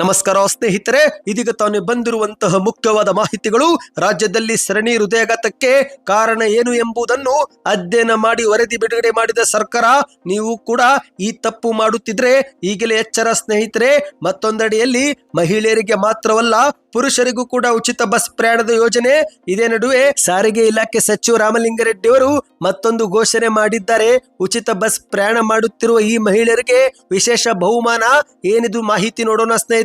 ನಮಸ್ಕಾರ ಸ್ನೇಹಿತರೆ, ಇದೀಗ ತಾನು ಬಂದಿರುವಂತಹ ಮುಖ್ಯವಾದ ಮಾಹಿತಿಗಳು ರಾಜ್ಯದಲ್ಲಿ ಸರಣಿ ಹೃದಯಾಘಾತಕ್ಕೆ ಕಾರಣ ಏನು ಎಂಬುದನ್ನು ಅಧ್ಯಯನ ಮಾಡಿ ವರದಿ ಬಿಡುಗಡೆ ಮಾಡಿದ ಸರ್ಕಾರ, ನೀವು ಕೂಡ ಈ ತಪ್ಪು ಮಾಡುತ್ತಿದ್ರೆ ಈಗಲೇ ಎಚ್ಚರ ಸ್ನೇಹಿತರೆ, ಮತ್ತೊಂದಡಿಯಲ್ಲಿ ಮಹಿಳೆಯರಿಗೆ ಮಾತ್ರವಲ್ಲ, ಪುರುಷರಿಗೂ ಕೂಡ ಉಚಿತ ಬಸ್ ಪ್ರಯಾಣದ ಯೋಜನೆ, ಇದೇ ನಡುವೆ ಸಾರಿಗೆ ಇಲಾಖೆ ಸಚಿವ ರಾಮಲಿಂಗಾರೆಡ್ಡಿ ಅವರು ಮತ್ತೊಂದು ಘೋಷಣೆ ಮಾಡಿದ್ದಾರೆ. ಉಚಿತ ಬಸ್ ಪ್ರಯಾಣ ಮಾಡುತ್ತಿರುವ ಈ ಮಹಿಳೆಯರಿಗೆ ವಿಶೇಷ ಬಹುಮಾನ, ಏನಿದು ಮಾಹಿತಿ ನೋಡೋಣ ಸ್ನೇಹಿತರೆ.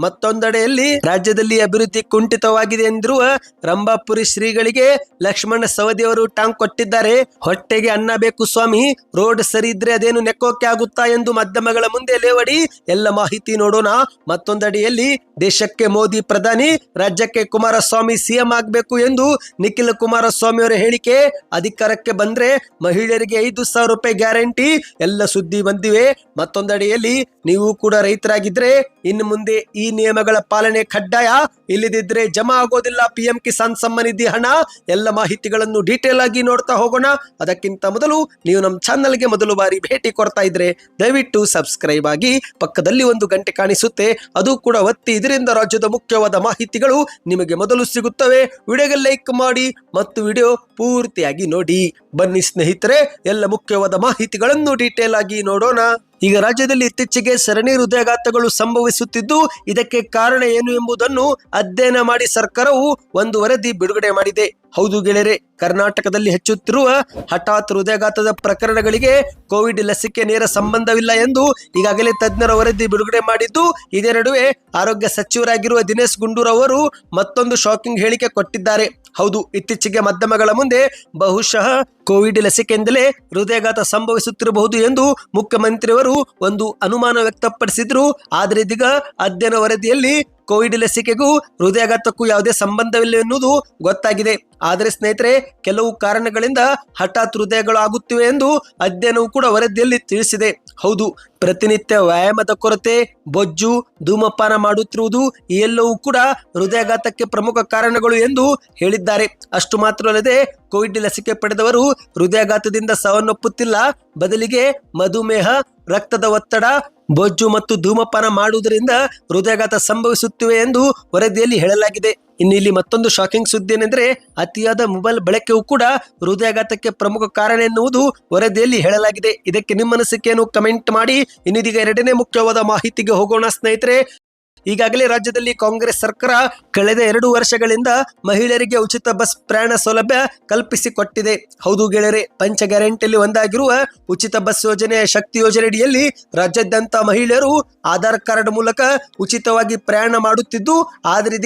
ಮತ್ತೊಂದೆಡೆಯಲ್ಲಿ ರಾಜ್ಯದಲ್ಲಿ ಅಭಿವೃದ್ಧಿ ಕುಂಠಿತವಾಗಿದೆ ಎಂದಿರುವ ರಂಭಾಪುರಿ ಶ್ರೀಗಳಿಗೆ ಲಕ್ಷ್ಮಣ ಸವದಿ ಅವರು ಟಾಂಗ್ ಕೊಟ್ಟಿದ್ದಾರೆ. ಹೊಟ್ಟೆಗೆ ಅನ್ನ ಬೇಕು ಸ್ವಾಮಿ, ರೋಡ್ ಸರಿ ಇದ್ರೆ ಅದೇನು ನೆಕ್ಕೋಕೆ ಆಗುತ್ತಾ ಎಂದು ಮಾಧ್ಯಮಗಳ ಮುಂದೆ ಲೇವಡಿ, ಎಲ್ಲ ಮಾಹಿತಿ ನೋಡೋಣ. ಮತ್ತೊಂದಡಿಯಲ್ಲಿ ದೇಶಕ್ಕೆ ಮೋದಿ ಪ್ರಧಾನಿ, ರಾಜ್ಯಕ್ಕೆ ಕುಮಾರಸ್ವಾಮಿ ಸಿಎಂ ಆಗಬೇಕು ಎಂದು ನಿಖಿಲ್ ಕುಮಾರಸ್ವಾಮಿ ಅವರ ಹೇಳಿಕೆ. ಅಧಿಕಾರಕ್ಕೆ ಬಂದ್ರೆ ಮಹಿಳೆಯರಿಗೆ ಐದು ಸಾವಿರ ರೂಪಾಯಿ ಗ್ಯಾರಂಟಿ, ಎಲ್ಲ ಸುದ್ದಿ ಬಂದಿವೆ. ಮತ್ತೊಂದಡಿಯಲ್ಲಿ ನೀವು ಕೂಡ ರೈತರಾಗಿದ್ರೆ ಇನ್ನು ಮುಂದೆ ಈ ನಿಯಮಗಳ ಪಾಲನೆ ಕಡ್ಡಾಯ? ಇಲ್ಲದಿದ್ರೆ ಜಮಾ ಆಗೋದಿಲ್ಲ ಪಿಎಂ ಕಿಸಾನ್ ಸಮ್ಮಾನ್ ನಿಧಿ ಹಣ. ಎಲ್ಲ ಮಾಹಿತಿಗಳನ್ನು ಡೀಟೇಲ್ ಆಗಿ ನೋಡ್ತಾ ಹೋಗೋಣ. ಅದಕ್ಕಿಂತ ಮೊದಲು ನೀವು ನಮ್ಮ ಚಾನಲ್ಗೆ ಮೊದಲು ಬಾರಿ ಭೇಟಿ ಕೊಡ್ತಾ ಇದ್ರೆ ದಯವಿಟ್ಟು ಸಬ್ಸ್ಕ್ರೈಬ್ ಆಗಿ ಪಕ್ಕದಲ್ಲಿ ಒಂದು ಗಂಟೆ ಕಾಣಿಸುತ್ತೆ. ಅದು ಕೂಡ ಒತ್ತಿ ಇದರಿಂದ ರಾಜ್ಯದ ಮುಖ್ಯವಾದ ಮಾಹಿತಿಗಳು ನಿಮಗೆ ಮೊದಲು ಸಿಗುತ್ತವೆ. ವಿಡಿಯೋಗೆ ಲೈಕ್ ಮಾಡಿ ಮತ್ತು ವಿಡಿಯೋ ಪೂರ್ತಿಯಾಗಿ ನೋಡಿ. ಬನ್ನಿ ಸ್ನೇಹಿತರೆ, ಎಲ್ಲ ಮುಖ್ಯವಾದ ಮಾಹಿತಿಗಳನ್ನು ಡೀಟೇಲ್ ಆಗಿ ನೋಡೋಣ. ಈಗ ರಾಜ್ಯದಲ್ಲಿ ಇತ್ತೀಚೆಗೆ ಸರಣಿ ಹೃದಯಾಘಾತಗಳು ಸಂಭವಿಸುತ್ತಿದ್ದು, ಇದಕ್ಕೆ ಕಾರಣ ಏನು ಎಂಬುದನ್ನು ಅಧ್ಯಯನ ಮಾಡಿ ಸರ್ಕಾರವು ಒಂದು ವರದಿ ಬಿಡುಗಡೆ ಮಾಡಿದೆ. ಹೌದು ಗೆಳೆಯರೆ, ಕರ್ನಾಟಕದಲ್ಲಿ ಹೆಚ್ಚುತ್ತಿರುವ ಹಠಾತ್ ಹೃದಯಾಘಾತದ ಪ್ರಕರಣಗಳಿಗೆ ಕೋವಿಡ್ ಲಸಿಕೆ ನೇರ ಸಂಬಂಧವಿಲ್ಲ ಎಂದು ಈಗಾಗಲೇ ತಜ್ಞರ ವರದಿ ಬಿಡುಗಡೆ ಮಾಡಿದ್ದು, ಇದೇ ನಡುವೆ ಆರೋಗ್ಯ ಸಚಿವರಾಗಿರುವ ದಿನೇಶ್ ಗುಂಡೂರ್ ಅವರು ಮತ್ತೊಂದು ಶಾಕಿಂಗ್ ಹೇಳಿಕೆ ಕೊಟ್ಟಿದ್ದಾರೆ. ಹೌದು, ಇತ್ತೀಚೆಗೆ ಮಾಧ್ಯಮಗಳ ಮುಂದೆ ಬಹುಶಃ ಕೋವಿಡ್ ಲಸಿಕೆಯಿಂದಲೇ ಹೃದಯಘಾತ ಸಂಭವಿಸುತ್ತಿರಬಹುದು ಎಂದು ಮುಖ್ಯಮಂತ್ರಿಯವರು ಒಂದು ಅನುಮಾನ ವ್ಯಕ್ತಪಡಿಸಿದ್ರು. ಆದರೆ ಇದೀಗ ಅಧ್ಯಯನ ವರದಿಯಲ್ಲಿ ಕೋವಿಡ್ ಲಸಿಕೆಗೂ ಹೃದಯಾಘಾತಕ್ಕೂ ಯಾವುದೇ ಸಂಬಂಧವಿಲ್ಲ ಎನ್ನುವುದು ಗೊತ್ತಾಗಿದೆ. ಆದರೆ ಸ್ನೇಹಿತರೆ, ಕೆಲವು ಕಾರಣಗಳಿಂದ ಹಠಾತ್ ಹೃದಯಗಳು ಆಗುತ್ತಿವೆ ಎಂದು ಅಧ್ಯಯನವು ಕೂಡ ವರದಿಯಲ್ಲಿ ತಿಳಿಸಿದೆ. ಹೌದು, ಪ್ರತಿನಿತ್ಯ ವ್ಯಾಯಾಮದ ಕೊರತೆ, ಬೊಜ್ಜು, ಧೂಮಪಾನ ಮಾಡುತ್ತಿರುವುದು ಎಲ್ಲವೂ ಕೂಡ ಹೃದಯಾಘಾತಕ್ಕೆ ಪ್ರಮುಖ ಕಾರಣಗಳು ಎಂದು ಹೇಳಿದ್ದಾರೆ. ಅಷ್ಟು ಮಾತ್ರವಲ್ಲದೆ ಕೋವಿಡ್ ಲಸಿಕೆ ಪಡೆದವರು ಹೃದಯಾಘಾತದಿಂದ ಸಾವನ್ನಪ್ಪುತ್ತಿಲ್ಲ. ಬದಲಿಗೆ ಮಧುಮೇಹ, ರಕ್ತದ ಒತ್ತಡ ಬೊಜ್ಜು ಮತ್ತು ಧೂಮಪಾನ ಮಾಡುವುದರಿಂದ ಹೃದಯಾಘಾತ ಸಂಭವಿಸುತ್ತಿವೆ ಎಂದು ವರದಿಯಲ್ಲಿ ಹೇಳಲಾಗಿದೆ. ಇನ್ನು ಇಲ್ಲಿ ಮತ್ತೊಂದು ಶಾಕಿಂಗ್ ಸುದ್ದಿ ಏನೆಂದರೆ ಅತಿಯಾದ ಮೊಬೈಲ್ ಬಳಕೆಯೂ ಕೂಡ ಹೃದಯಾಘಾತಕ್ಕೆ ಪ್ರಮುಖ ಕಾರಣ ಎನ್ನುವುದು ವರದಿಯಲ್ಲಿ ಹೇಳಲಾಗಿದೆ. ಇದಕ್ಕೆ ನಿಮ್ಮ ಅನಿಸಿಕೆಯನ್ನು ಕಮೆಂಟ್ ಮಾಡಿ. ಇನ್ನಿದೀಗ ಎರಡನೇ ಮುಖ್ಯವಾದ ಮಾಹಿತಿಗೆ ಹೋಗೋಣ ಸ್ನೇಹಿತರೆ. ಈಗಾಗಲೇ ರಾಜ್ಯದಲ್ಲಿ ಕಾಂಗ್ರೆಸ್ ಸರ್ಕಾರ ಕಳೆದ ಎರಡು ವರ್ಷಗಳಿಂದ ಮಹಿಳೆಯರಿಗೆ ಉಚಿತ ಬಸ್ ಪ್ರಯಾಣ ಸೌಲಭ್ಯ ಕಲ್ಪಿಸಿಕೊಟ್ಟಿದೆ. ಹೌದು ಗೆಳೆಯರೆ, ಪಂಚ ಗ್ಯಾರಂಟಿಯಲ್ಲಿ ಒಂದಾಗಿರುವ ಉಚಿತ ಬಸ್ ಯೋಜನೆಯ ಶಕ್ತಿ ಯೋಜನೆಯಡಿಯಲ್ಲಿ ರಾಜ್ಯಾದ್ಯಂತ ಮಹಿಳೆಯರು ಆಧಾರ್ ಕಾರ್ಡ್ ಮೂಲಕ ಉಚಿತವಾಗಿ ಪ್ರಯಾಣ ಮಾಡುತ್ತಿದ್ದು ಆದರೆ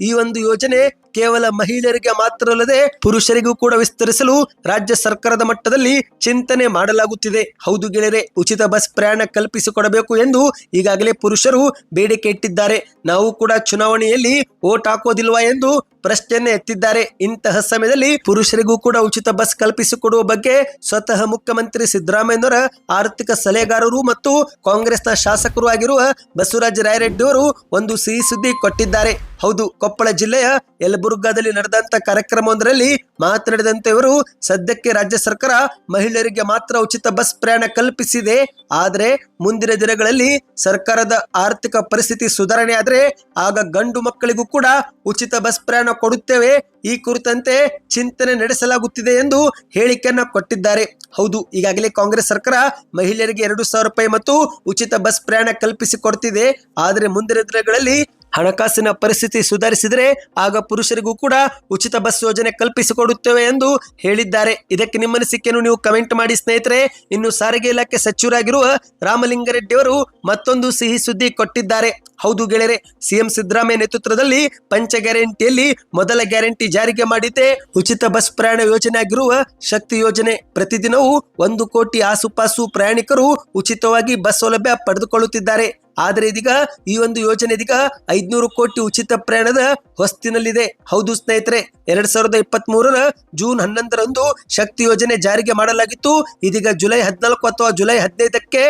ಈ ಒಂದು ಯೋಜನೆ ಕೇವಲ ಮಹಿಳೆಯರಿಗೆ ಮಾತ್ರ ಅಲ್ಲದೆ ಪುರುಷರಿಗೂ ಕೂಡ ವಿಸ್ತರಿಸಲು ರಾಜ್ಯ ಸರ್ಕಾರದ ಮಟ್ಟದಲ್ಲಿ ಚಿಂತನೆ ಮಾಡಲಾಗುತ್ತಿದೆ. ಹೌದು ಗೆಳೆಯರೆ, ಉಚಿತ ಬಸ್ ಪ್ರಯಾಣ ಕಲ್ಪಿಸಿಕೊಡಬೇಕು ಎಂದು ಈಗಾಗಲೇ ಪುರುಷರು ಬೇಡಿಕೆ ಇಟ್ಟಿದ್ದಾರೆ. ನಾವು ಕೂಡ ಚುನಾವಣೆಯಲ್ಲಿ ಓಟ್ ಹಾಕೋದಿಲ್ವಾ ಎಂದು ಪ್ರಶ್ನೆಯನ್ನ ಎತ್ತಿದ್ದಾರೆ. ಇಂತಹ ಸಮಯದಲ್ಲಿ ಪುರುಷರಿಗೂ ಕೂಡ ಉಚಿತ ಬಸ್ ಕಲ್ಪಿಸಿಕೊಡುವ ಬಗ್ಗೆ ಸ್ವತಃ ಮುಖ್ಯಮಂತ್ರಿ ಸಿದ್ದರಾಮಯ್ಯನವರ ಆರ್ಥಿಕ ಸಲಹೆಗಾರರು ಮತ್ತು ಕಾಂಗ್ರೆಸ್ನ ಶಾಸಕರು ಆಗಿರುವ ಬಸವರಾಜ ರಾಯರೆಡ್ಡಿ ಅವರು ಒಂದು ಸಿಹಿ ಸುದ್ದಿ ಕೊಟ್ಟಿದ್ದಾರೆ. ಹೌದು, ಕೊಪ್ಪಳ ಜಿಲ್ಲೆಯ ಯಲಬುರ್ಗಾದಲ್ಲಿ ನಡೆದಂತ ಕಾರ್ಯಕ್ರಮವೊಂದರಲ್ಲಿ ಮಾತನಾಡಿದಂತೆ ಇವರು, ಸದ್ಯಕ್ಕೆ ರಾಜ್ಯ ಸರ್ಕಾರ ಮಹಿಳೆಯರಿಗೆ ಮಾತ್ರ ಉಚಿತ ಬಸ್ ಪ್ರಯಾಣ ಕಲ್ಪಿಸಿದೆ. ಆದರೆ ಮುಂದಿನ ದಿನಗಳಲ್ಲಿ ಸರ್ಕಾರದ ಆರ್ಥಿಕ ಪರಿಸ್ಥಿತಿ ಸುಧಾರಣೆ ಆದರೆ ಆಗ ಗಂಡು ಮಕ್ಕಳಿಗೂ ಕೂಡ ಉಚಿತ ಬಸ್ ಪ್ರಯಾಣ ಕೊಡುತ್ತೇವೆ. ಈ ಕುರಿತಂತೆ ಚಿಂತನೆ ನಡೆಸಲಾಗುತ್ತಿದೆ ಎಂದು ಹೇಳಿಕೆಯನ್ನ ಕೊಟ್ಟಿದ್ದಾರೆ. ಹೌದು, ಈಗಾಗಲೇ ಕಾಂಗ್ರೆಸ್ ಸರ್ಕಾರ ಮಹಿಳೆಯರಿಗೆ ಎರಡು ಸಾವಿರ ರೂಪಾಯಿ ಮತ್ತು ಉಚಿತ ಬಸ್ ಪ್ರಯಾಣ ಕಲ್ಪಿಸಿಕೊಡ್ತಿದೆ ಆದರೆ ಮುಂದಿನ ದಿನಗಳಲ್ಲಿ ಹಣಕಾಸಿನ ಪರಿಸ್ಥಿತಿ ಸುಧಾರಿಸಿದರೆ ಆಗ ಪುರುಷರಿಗೂ ಕೂಡ ಉಚಿತ ಬಸ್ ಯೋಜನೆ ಕಲ್ಪಿಸಿಕೊಡುತ್ತೇವೆ ಎಂದು ಹೇಳಿದ್ದಾರೆ. ಇದಕ್ಕೆ ನಿಮ್ಮ ಅನಿಸಿಕೆಯನ್ನು ನೀವು ಕಮೆಂಟ್ ಮಾಡಿ ಸ್ನೇಹಿತರೆ. ಇನ್ನು ಸಾರಿಗೆ ಇಲಾಖೆ ಸಚಿವರಾಗಿರುವ ರಾಮಲಿಂಗರೆಡ್ಡಿಯವರು ಮತ್ತೊಂದು ಸಿಹಿ ಸುದ್ದಿ ಕೊಟ್ಟಿದ್ದಾರೆ. ಹೌದು ಗೆಳೆಯರೆ, ಸಿಎಂ ಸಿದ್ದರಾಮಯ್ಯ ನೇತೃತ್ವದಲ್ಲಿ ಪಂಚ ಗ್ಯಾರಂಟಿಯಲ್ಲಿ ಮೊದಲ ಗ್ಯಾರಂಟಿ ಜಾರಿಗೆ ಮಾಡಿದ್ದೆ ಉಚಿತ ಬಸ್ ಪ್ರಯಾಣ ಯೋಜನೆ ಆಗಿರುವ ಶಕ್ತಿ ಯೋಜನೆ. ಪ್ರತಿದಿನವೂ ಒಂದು ಕೋಟಿ ಆಸುಪಾಸು ಪ್ರಯಾಣಿಕರು ಉಚಿತವಾಗಿ ಬಸ್ ಸೌಲಭ್ಯ ಪಡೆದುಕೊಳ್ಳುತ್ತಿದ್ದಾರೆ. ಆದರೆ ಇದೀಗ ಈ ಒಂದು ಯೋಜನೆ ಇದೀಗ ಐದ್ನೂರು ಕೋಟಿ ಉಚಿತ ಪ್ರಯಾಣದ ಹೊಸ್ತಿನಲ್ಲಿದೆ. ಹೌದು ಸ್ನೇಹಿತರೆ, ಎರಡ್ ಸಾವಿರದ ಇಪ್ಪತ್ತ್ ಮೂರರ ಜೂನ್ ಹನ್ನೊಂದರಂದು ಶಕ್ತಿ ಯೋಜನೆ ಜಾರಿಗೆ ಮಾಡಲಾಗಿತ್ತು. ಇದೀಗ ಜುಲೈ ಹದಿನಾಲ್ಕು ಅಥವಾ ಜುಲೈ ಹದಿನೈದಕ್ಕೆ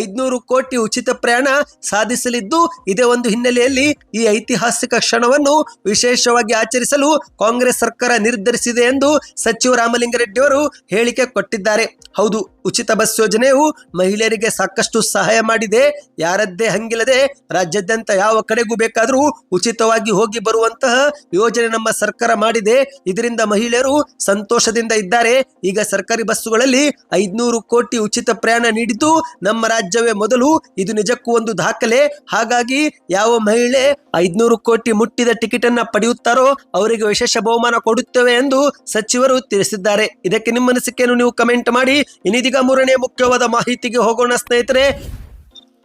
ಐದ್ನೂರು ಕೋಟಿ ಉಚಿತ ಪ್ರಯಾಣ ಸಾಧಿಸಲಿದ್ದು, ಇದೇ ಒಂದು ಹಿನ್ನೆಲೆಯಲ್ಲಿ ಈ ಐತಿಹಾಸಿಕ ಕ್ಷಣವನ್ನು ವಿಶೇಷವಾಗಿ ಆಚರಿಸಲು ಕಾಂಗ್ರೆಸ್ ಸರ್ಕಾರ ನಿರ್ಧರಿಸಿದೆ ಎಂದು ಸಚಿವ ರಾಮಲಿಂಗರೆಡ್ಡಿ ಅವರು ಹೇಳಿಕೆ ಕೊಟ್ಟಿದ್ದಾರೆ. ಹೌದು, ಉಚಿತ ಬಸ್ ಯೋಜನೆಯು ಮಹಿಳೆಯರಿಗೆ ಸಾಕಷ್ಟು ಸಹಾಯ ಮಾಡಿದೆ. ಯಾರದ್ದೇ ಹಂಗಿಲ್ಲದೆ ರಾಜ್ಯಾದ್ಯಂತ ಯಾವ ಕಡೆಗೂ ಬೇಕಾದರೂ ಉಚಿತವಾಗಿ ಹೋಗಿ ಬರುವಂತಹ ಯೋಜನೆ ನಮ್ಮ ಸರ್ಕಾರ ಮಾಡಿದೆ. ಇದರಿಂದ ಮಹಿಳೆಯರು ಸಂತೋಷದಿಂದ ಇದ್ದಾರೆ. ಈಗ ಸರ್ಕಾರಿ ಬಸ್ಸುಗಳಲ್ಲಿ ಐದ್ನೂರು ಕೋಟಿ ಉಚಿತ ಪ್ರಯಾಣ ನೀಡಿದ್ದು ನಮ್ಮ ರಾಜ್ಯವೇ ಮೊದಲು. ಇದು ನಿಜಕ್ಕೂ ಒಂದು ದಾಖಲೆ. ಹಾಗಾಗಿ ಯಾವ ಮಹಿಳೆ ಐದ್ನೂರು ಕೋಟಿ ಮುಟ್ಟಿದ ಟಿಕೆಟ್ ಅನ್ನ ಪಡೆಯುತ್ತಾರೋ ಅವರಿಗೆ ವಿಶೇಷ ಬಹುಮಾನ ಕೊಡುತ್ತೇವೆ ಎಂದು ಸಚಿವರು ತಿಳಿಸಿದ್ದಾರೆ. ಇದಕ್ಕೆ ನಿಮ್ಮ ಅನಿಸಿಕೆಯನ್ನು ನೀವು ಕಮೆಂಟ್ ಮಾಡಿ. ಇನ್ನಿದೀಗ ಮೂರನೇ ಮುಖ್ಯವಾದ ಮಾಹಿತಿಗೆ ಹೋಗೋಣ ಸ್ನೇಹಿತರೆ.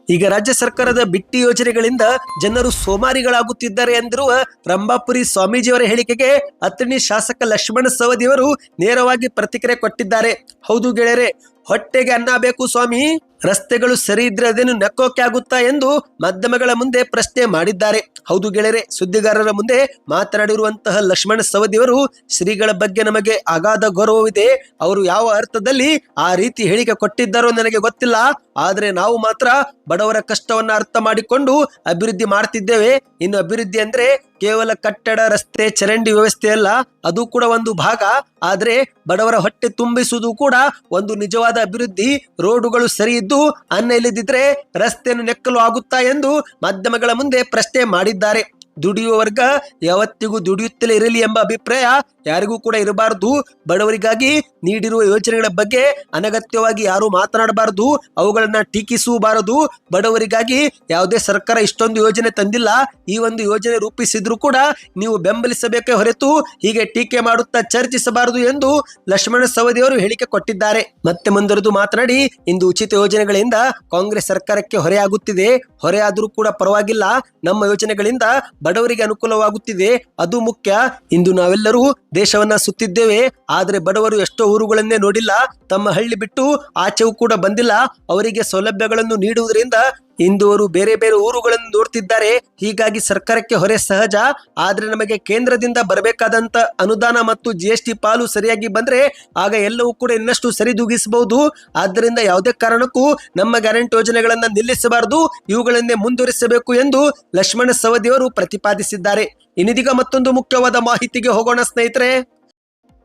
ಈಗ ರಾಜ್ಯ ಸರ್ಕಾರದ ಬಿಟ್ಟಿ ಯೋಜನೆಗಳಿಂದ ಜನರು ಸೋಮಾರಿಗಳಾಗುತ್ತಿದ್ದಾರೆ ಎಂದಿರುವ ರಂಭಾಪುರಿ ಸ್ವಾಮೀಜಿಯವರ ಹೇಳಿಕೆಗೆ ಅತ್ತಣಿ ಶಾಸಕ ಲಕ್ಷ್ಮಣ ಸವದಿಯವರು ನೇರವಾಗಿ ಪ್ರತಿಕ್ರಿಯೆ ಕೊಟ್ಟಿದ್ದಾರೆ. ಹೌದು ಗೆಳೆಯರೆ, ಹೊಟ್ಟೆಗೆ ಅನ್ನ ಬೇಕು ಸ್ವಾಮಿ. ರಸ್ತೆಗಳು ಸರಿ ಇದ್ರೆ ಅದೇನು ನಕ್ಕೋಕೆ ಆಗುತ್ತಾ ಎಂದು ಮಾಧ್ಯಮಗಳ ಮುಂದೆ ಪ್ರಶ್ನೆ ಮಾಡಿದ್ದಾರೆ. ಹೌದು ಗೆಳೆಯರೆ, ಸುದ್ದಿಗಾರರ ಮುಂದೆ ಮಾತನಾಡಿರುವಂತಹ ಲಕ್ಷ್ಮಣ ಸವದಿಯವರು, ಶ್ರೀಗಳ ಬಗ್ಗೆ ನಮಗೆ ಅಗಾಧ ಗೌರವವಿದೆ. ಅವರು ಯಾವ ಅರ್ಥದಲ್ಲಿ ಆ ರೀತಿ ಹೇಳಿಕೆ ಕೊಟ್ಟಿದ್ದಾರೋ ನನಗೆ ಗೊತ್ತಿಲ್ಲ. ಆದರೆ ನಾವು ಮಾತ್ರ ಬಡವರ ಕಷ್ಟವನ್ನ ಅರ್ಥ ಮಾಡಿಕೊಂಡು ಅಭಿವೃದ್ಧಿ ಮಾಡ್ತಿದ್ದೇವೆ. ಇನ್ನು ಅಭಿವೃದ್ಧಿ ಅಂದ್ರೆ ಕೇವಲ ಕಟ್ಟಡ, ರಸ್ತೆ, ಚರಂಡಿ ವ್ಯವಸ್ಥೆ ಅಲ್ಲ, ಅದು ಕೂಡ ಒಂದು ಭಾಗ. ಆದ್ರೆ ಬಡವರ ಹೊಟ್ಟೆ ತುಂಬಿಸುವುದು ಕೂಡ ಒಂದು ನಿಜವಾದ ಅಭಿವೃದ್ಧಿ. ರೋಡುಗಳು ಸರಿ ಇದ್ದು ಅನ್ನ ಇಲ್ಲದಿದ್ರೆ ರಸ್ತೆಯನ್ನು ನೆಕ್ಕಲು ಆಗುತ್ತಾ ಎಂದು ಮಾಧ್ಯಮಗಳ ಮುಂದೆ ಪ್ರಶ್ನೆ ಮಾಡಿದ್ದಾರೆ. ದುಡಿಯುವ ವರ್ಗ ಯಾವತ್ತಿಗೂ ದುಡಿಯುತ್ತಲೇ ಇರಲಿ ಎಂಬ ಅಭಿಪ್ರಾಯ ಯಾರಿಗೂ ಕೂಡ ಇರಬಾರದು. ಬಡವರಿಗಾಗಿ ನೀಡಿರುವ ಯೋಜನೆಗಳ ಬಗ್ಗೆ ಅನಗತ್ಯವಾಗಿ ಯಾರು ಮಾತನಾಡಬಾರದು. ಅವುಗಳನ್ನ ಟೀಕಿಸಬಾರದು. ಬಡವರಿಗಾಗಿ ಯಾವುದೇ ಸರ್ಕಾರ ಇಷ್ಟೊಂದು ಯೋಜನೆ ತಂದಿಲ್ಲ. ಈ ಒಂದು ಯೋಜನೆ ರೂಪಿಸಿದ್ರು ಕೂಡ ನೀವು ಬೆಂಬಲಿಸಬೇಕೇ ಹೊರತು ಹೀಗೆ ಟೀಕೆ ಮಾಡುತ್ತಾ ಚರ್ಚಿಸಬಾರದು ಎಂದು ಲಕ್ಷ್ಮಣ ಸವದಿಯವರು ಹೇಳಿಕೆ ಕೊಟ್ಟಿದ್ದಾರೆ. ಮತ್ತೆ ಮುಂದುವರೆದು ಮಾತನಾಡಿ, ಇಂದು ಉಚಿತ ಯೋಜನೆಗಳಿಂದ ಕಾಂಗ್ರೆಸ್ ಸರ್ಕಾರಕ್ಕೆ ಹೊರೆಯಾಗುತ್ತಿದೆ. ಹೊರೆಯಾದರೂ ಕೂಡ ಪರವಾಗಿಲ್ಲ. ನಮ್ಮ ಯೋಜನೆಗಳಿಂದ ಬಡವರಿಗೆ ಅನುಕೂಲವಾಗುತ್ತಿದೆ. ಅದು ಮುಖ್ಯ. ಇಂದು ನಾವೆಲ್ಲರೂ ದೇಶವನ್ನ ಸುತ್ತಿದ್ದೇವೆ, ಆದರೆ ಬಡವರು ಎಷ್ಟೋ ಊರುಗಳನ್ನೇ ನೋಡಿಲ್ಲ, ತಮ್ಮ ಹಳ್ಳಿ ಬಿಟ್ಟು ಆಚೆವು ಕೂಡ ಬಂದಿಲ್ಲ, ಅವರಿಗೆ ಸೌಲಭ್ಯಗಳನ್ನು ನೀಡುವುದರಿಂದ ಇಂದು ಅವರು ಬೇರೆ ಬೇರೆ ಊರುಗಳನ್ನು ನೋಡ್ತಿದ್ದಾರೆ. ಹೀಗಾಗಿ ಸರ್ಕಾರಕ್ಕೆ ಹೊರೆ ಸಹಜ. ಆದ್ರೆ ನಮಗೆ ಕೇಂದ್ರದಿಂದ ಬರಬೇಕಾದಂತ ಅನುದಾನ ಮತ್ತು ಜಿ ಎಸ್ ಟಿ ಪಾಲು ಸರಿಯಾಗಿ ಬಂದ್ರೆ ಆಗ ಎಲ್ಲವೂ ಕೂಡ ಇನ್ನಷ್ಟು ಸರಿದೂಗಿಸಬಹುದು. ಆದ್ದರಿಂದ ಯಾವುದೇ ಕಾರಣಕ್ಕೂ ನಮ್ಮ ಗ್ಯಾರಂಟಿ ಯೋಜನೆಗಳನ್ನು ನಿಲ್ಲಿಸಬಾರದು. ಇವುಗಳನ್ನೇ ಮುಂದುವರಿಸಬೇಕು ಎಂದು ಲಕ್ಷ್ಮಣ ಸವದಿಯವರು ಪ್ರತಿಪಾದಿಸಿದ್ದಾರೆ. ಇನ್ನಿದೀಗ ಮತ್ತೊಂದು ಮುಖ್ಯವಾದ ಮಾಹಿತಿಗೆ ಹೋಗೋಣ ಸ್ನೇಹಿತರೆ.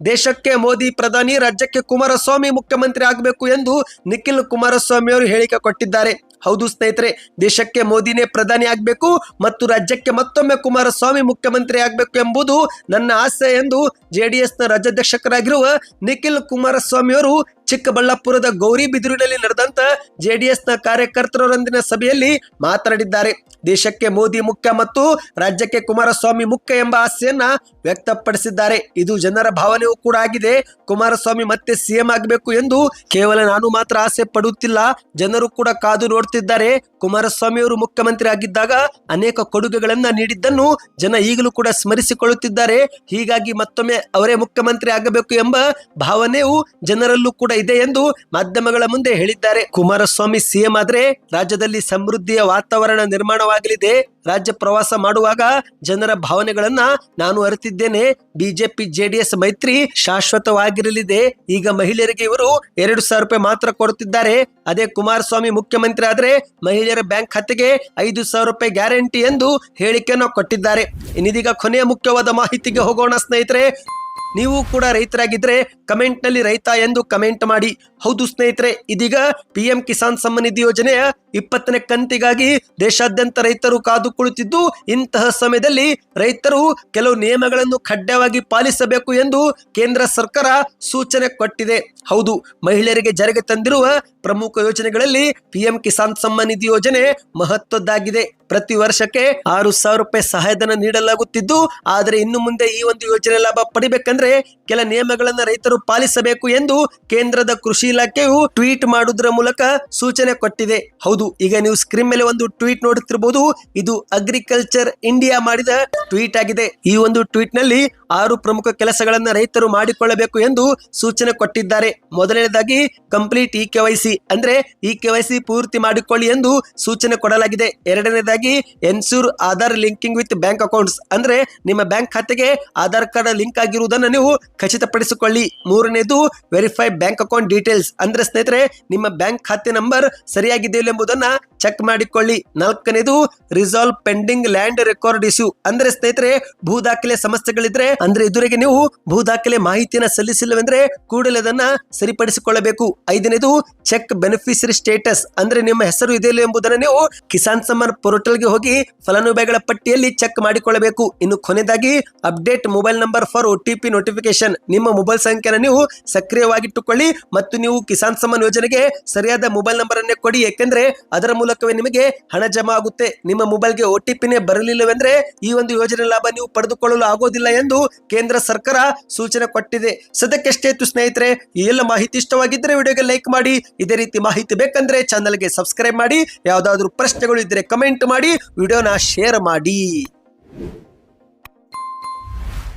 ದೇಶಕ್ಕೆ ಮೋದಿ ಪ್ರಧಾನಿ, ರಾಜ್ಯಕ್ಕೆ ಕುಮಾರಸ್ವಾಮಿ ಮುಖ್ಯಮಂತ್ರಿ ಆಗಬೇಕು ಎಂದು ನಿಖಿಲ್ ಕುಮಾರಸ್ವಾಮಿ ಅವರು ಹೇಳಿಕೆ ಕೊಟ್ಟಿದ್ದಾರೆ. ಹೌದು ಸ್ನೇಹಿತರೆ, ದೇಶಕ್ಕೆ ಮೋದಿನೇ ಪ್ರಧಾನಿ ಆಗಬೇಕು ಮತ್ತು ರಾಜ್ಯಕ್ಕೆ ಮತ್ತೊಮ್ಮೆ ಕುಮಾರಸ್ವಾಮಿ ಮುಖ್ಯಮಂತ್ರಿ ಆಗಬೇಕು ಎಂಬುದು ನನ್ನ ಆಸೆ ಎಂದು ಜೆಡಿಎಸ್ನ ರಾಜ್ಯಾಧ್ಯಕ್ಷರಾಗಿರುವ ನಿಖಿಲ್ ಕುಮಾರಸ್ವಾಮಿ ಅವರು ಚಿಕ್ಕಬಳ್ಳಾಪುರದ ಗೌರಿಬಿದೂರಿನಲ್ಲಿ ನಡೆದಂತ ಜೆಡಿಎಸ್ನ ಕಾರ್ಯಕರ್ತರೊಂದಿನ ಸಭೆಯಲ್ಲಿ ಮಾತನಾಡಿದ್ದಾರೆ. ದೇಶಕ್ಕೆ ಮೋದಿ ಮುಖ್ಯ ಮತ್ತು ರಾಜ್ಯಕ್ಕೆ ಕುಮಾರಸ್ವಾಮಿ ಮುಖ್ಯ ಎಂಬ ಆಸೆಯನ್ನ ವ್ಯಕ್ತಪಡಿಸಿದ್ದಾರೆ. ಇದು ಜನರ ಭಾವನೆಯೂ ಕೂಡ ಆಗಿದೆ. ಕುಮಾರಸ್ವಾಮಿ ಮತ್ತೆ ಸಿಎಂ ಆಗಬೇಕು ಎಂದು ಕೇವಲ ನಾನು ಮಾತ್ರ ಆಸೆ ಪಡುತ್ತಿಲ್ಲ. ಜನರು ಕೂಡ ಕಾದು ನೋಡ್ತಿದ್ದಾರೆ. ಕುಮಾರಸ್ವಾಮಿ ಅವರು ಮುಖ್ಯಮಂತ್ರಿ ಆಗಿದ್ದಾಗ ಅನೇಕ ಕೊಡುಗೆಗಳನ್ನ ನೀಡಿದ್ದನ್ನು ಜನ ಈಗಲೂ ಕೂಡ ಸ್ಮರಿಸಿಕೊಳ್ಳುತ್ತಿದ್ದಾರೆ. ಹೀಗಾಗಿ ಮತ್ತೊಮ್ಮೆ ಅವರೇ ಮುಖ್ಯಮಂತ್ರಿ ಆಗಬೇಕು ಎಂಬ ಭಾವನೆಯು ಜನರಲ್ಲೂ ಕೂಡ ಇದೆ ಎಂದು ಮಾಧ್ಯಮಗಳ ಮುಂದೆ ಹೇಳಿದ್ದಾರೆ. ಕುಮಾರಸ್ವಾಮಿ ಸಿಎಂ ಆದ್ರೆ ರಾಜ್ಯದಲ್ಲಿ ಸಮೃದ್ಧಿಯ ವಾತಾವರಣ ನಿರ್ಮಾಣವಾಗಲಿದೆ. ರಾಜ್ಯ ಪ್ರವಾಸ ಮಾಡುವಾಗ ಜನರ ಭಾವನೆಗಳನ್ನ ನಾನು ಅರಿತಿದ್ದೇನೆ. ಬಿಜೆಪಿ, ಜೆಡಿಎಸ್ ಮೈತ್ರಿ ಶಾಶ್ವತವಾಗಿರಲಿದೆ. ಈಗ ಮಹಿಳೆಯರಿಗೆ ಇವರು ಎರಡು ಸಾವಿರ ರೂಪಾಯಿ ಮಾತ್ರ ಕೊಡುತ್ತಿದ್ದಾರೆ. ಅದೇ ಕುಮಾರಸ್ವಾಮಿ ಮುಖ್ಯಮಂತ್ರಿ ಆದ್ರೆ ಮಹಿಳೆಯರ ಬ್ಯಾಂಕ್ ಖಾತೆಗೆ ಐದು ಸಾವಿರ ರೂಪಾಯಿ ಗ್ಯಾರಂಟಿ ಎಂದು ಹೇಳಿಕೆಯನ್ನು ಕೊಟ್ಟಿದ್ದಾರೆ. ಇನ್ನಿದೀಗ ಕೊನೆಯ ಮುಖ್ಯವಾದ ಮಾಹಿತಿಗೆ ಹೋಗೋಣ ಸ್ನೇಹಿತರೆ. ನೀವು ಕೂಡ ರೈತರಾಗಿದ್ರೆ ಕಮೆಂಟ್ನಲ್ಲಿ ರೈತ ಎಂದು ಕಮೆಂಟ್ ಮಾಡಿ. ಹೌದು ಸ್ನೇಹಿತರೆ, ಇದೀಗ ಪಿ ಎಂ ಕಿಸಾನ್ ನಿಧಿ ಯೋಜನೆಯ ಇಪ್ಪತ್ತನೇ ಕಂತಿಗಾಗಿ ದೇಶಾದ್ಯಂತ ರೈತರು ಕಾದು ಕುಳಿತಿದ್ದು ಇಂತಹ ಸಮಯದಲ್ಲಿ ರೈತರು ಕೆಲವು ನಿಯಮಗಳನ್ನು ಕಡ್ಡಾಯವಾಗಿ ಪಾಲಿಸಬೇಕು ಎಂದು ಕೇಂದ್ರ ಸರ್ಕಾರ ಸೂಚನೆ ಕೊಟ್ಟಿದೆ. ಹೌದು, ಮಹಿಳೆಯರಿಗೆ ಜಾರಿಗೆ ತಂದಿರುವ ಪ್ರಮುಖ ಯೋಜನೆಗಳಲ್ಲಿ ಪಿಎಂ ಕಿಸಾನ್ ಸಮ್ಮಾನ್ ನಿಧಿ ಯೋಜನೆ ಮಹತ್ವದ್ದಾಗಿದೆ. ಪ್ರತಿ ವರ್ಷಕ್ಕೆ ಆರು ಸಾವಿರ ರೂಪಾಯಿ ಸಹಾಯಧನ ನೀಡಲಾಗುತ್ತಿದ್ದು, ಆದರೆ ಇನ್ನು ಮುಂದೆ ಈ ಒಂದು ಯೋಜನೆ ಲಾಭ ಪಡಿಬೇಕಂದ್ರೆ ಕೆಲ ನಿಯಮಗಳನ್ನ ರೈತರು ಪಾಲಿಸಬೇಕು ಎಂದು ಕೇಂದ್ರದ ಕೃಷಿ ಇಲಾಖೆಯು ಟ್ವೀಟ್ ಮಾಡುವುದರ ಮೂಲಕ ಸೂಚನೆ ಕೊಟ್ಟಿದೆ. ಹೌದು, ಈಗ ನೀವು ಸ್ಕ್ರೀನ್ ಮೇಲೆ ಒಂದು ಟ್ವೀಟ್ ನೋಡುತ್ತಿರಬಹುದು. ಇದು ಅಗ್ರಿಕಲ್ಚರ್ ಇಂಡಿಯಾ ಮಾಡಿದ ಟ್ವೀಟ್ ಆಗಿದೆ. ಈ ಒಂದು ಟ್ವೀಟ್ನಲ್ಲಿ ಆರು ಪ್ರಮುಖ ಕೆಲಸಗಳನ್ನ ರೈತರು ಮಾಡಿಕೊಳ್ಳಬೇಕು ಎಂದು ಸೂಚನೆ ಕೊಟ್ಟಿದ್ದಾರೆ. ಮೊದಲನೇದಾಗಿ ಕಂಪ್ಲೀಟ್ ಇ ಕೆವೈಸಿ ಅಂದ್ರೆ ಇ ಕೆವೈಸಿ ಪೂರ್ತಿ ಮಾಡಿಕೊಳ್ಳಿ ಎಂದು ಸೂಚನೆ ಕೊಡಲಾಗಿದೆ. ಎರಡನೇದಾಗಿ ensure Aadhaar linking with bank accounts ಅಂದ್ರೆ ನಿಮ್ಮ ಬ್ಯಾಂಕ್ ಖಾತೆಗೆ ಆಧಾರ್ ಕಾರ್ಡ್ ಲಿಂಕ್ ಆಗಿರುವುದನ್ನು ನೀವು ಖಚಿತಪಡಿಸಿಕೊಳ್ಳಿ. ಮೂರನೇದು ವೆರಿಫೈ ಬ್ಯಾಂಕ್ ಅಕೌಂಟ್ ಡೀಟೇಲ್ಸ್ ಅಂದ್ರೆ ಸ್ನೇಹಿತರೆ, ನಿಮ್ಮ ಬ್ಯಾಂಕ್ ಖಾತೆ ನಂಬರ್ ಸರಿಯಾಗಿದೆಯಲ್ಲ ಎಂಬುದನ್ನ ಚೆಕ್ ಮಾಡಿಕೊಳ್ಳಿ. ನಾಲ್ಕನೇದು resolve pending land record issue ಅಂದ್ರೆ ಸ್ನೇಹಿತರೆ, ಭೂ ದಾಖಲೆ ಸಮಸ್ಯೆಗಳಿದ್ರೆ, ಅಂದ್ರೆ ಇದುವರೆಗೆ ನೀವು ಭೂ ದಾಖಲೆ ಮಾಹಿತಿಯನ್ನ ಸಲ್ಲಿಸಿಲ್ಲವೆಂದ್ರೆ ಕೂಡಲೇ ಅದನ್ನ ಸರಿಪಡಿಸಿಕೊಳ್ಳಬೇಕು. ಐದನೇದು ಚೆಕ್ ಬೆನಿಫಿಷರಿ ಸ್ಟೇಟಸ್ ಅಂದ್ರೆ ನಿಮ್ಮ ಹೆಸರು ಇದೆಯಲ್ಲ ಎಂಬುದನ್ನು ನೀವು ಕಿಸಾನ್ ಸಮ್ಮಾನ್ ಪೋರ್ಟಲ್ಗೆ ಹೋಗಿ ಫಲಾನುಭವಿಗಳ ಪಟ್ಟಿಯಲ್ಲಿ ಚೆಕ್ ಮಾಡಿಕೊಳ್ಳಬೇಕು. ಇನ್ನು ಕೊನೆಯದಾಗಿ update mobile number for OTP notification ನಿಮ್ಮ ಮೊಬೈಲ್ ಸಂಖ್ಯೆನ ನೀವು ಸಕ್ರಿಯವಾಗಿಟ್ಟುಕೊಳ್ಳಿ ಮತ್ತು ನೀವು ಕಿಸಾನ್ ಸಮ್ಮಾನ್ ಯೋಜನೆಗೆ ಸರಿಯಾದ ಮೊಬೈಲ್ ನಂಬರ್ ಅನ್ನೇ ಕೊಡಿ. ಯಾಕೆಂದ್ರೆ ಅದರ ಮೂಲಕವೇ ನಿಮಗೆ ಹಣ ಜಮಾ ಆಗುತ್ತೆ. ನಿಮ್ಮ ಮೊಬೈಲ್ಗೆ ಒ ಟಿ ಪಿನೇ ಬರಲಿಲ್ಲವೆಂದ್ರೆ ಈ ಒಂದು ಯೋಜನೆ ಲಾಭ ನೀವು ಪಡೆದುಕೊಳ್ಳಲು ಆಗೋದಿಲ್ಲ ಎಂದು ಕೇಂದ್ರ ಸರ್ಕಾರ ಸೂಚನೆ ಕೊಟ್ಟಿದೆ. ಸದ್ಯಕ್ಕೆ ಇತ್ತು ಸ್ನೇಹಿತರೆ, ಈ ಎಲ್ಲ ಮಾಹಿತಿ ಇಷ್ಟವಾಗಿದ್ದರೆ ವಿಡಿಯೋಗೆ ಲೈಕ್ ಮಾಡಿ. ಇದೇ ರೀತಿ ಮಾಹಿತಿ ಬೇಕಂದ್ರೆ ಚಾನಲ್ಗೆ ಸಬ್ಸ್ಕ್ರೈಬ್ ಮಾಡಿ. ಯಾವುದಾದ್ರೂ ಪ್ರಶ್ನೆಗಳು ಇದ್ದರೆ ಕಮೆಂಟ್ ಮಾಡಿ. ವಿಡಿಯೋನ ಶೇರ್ ಮಾಡಿ.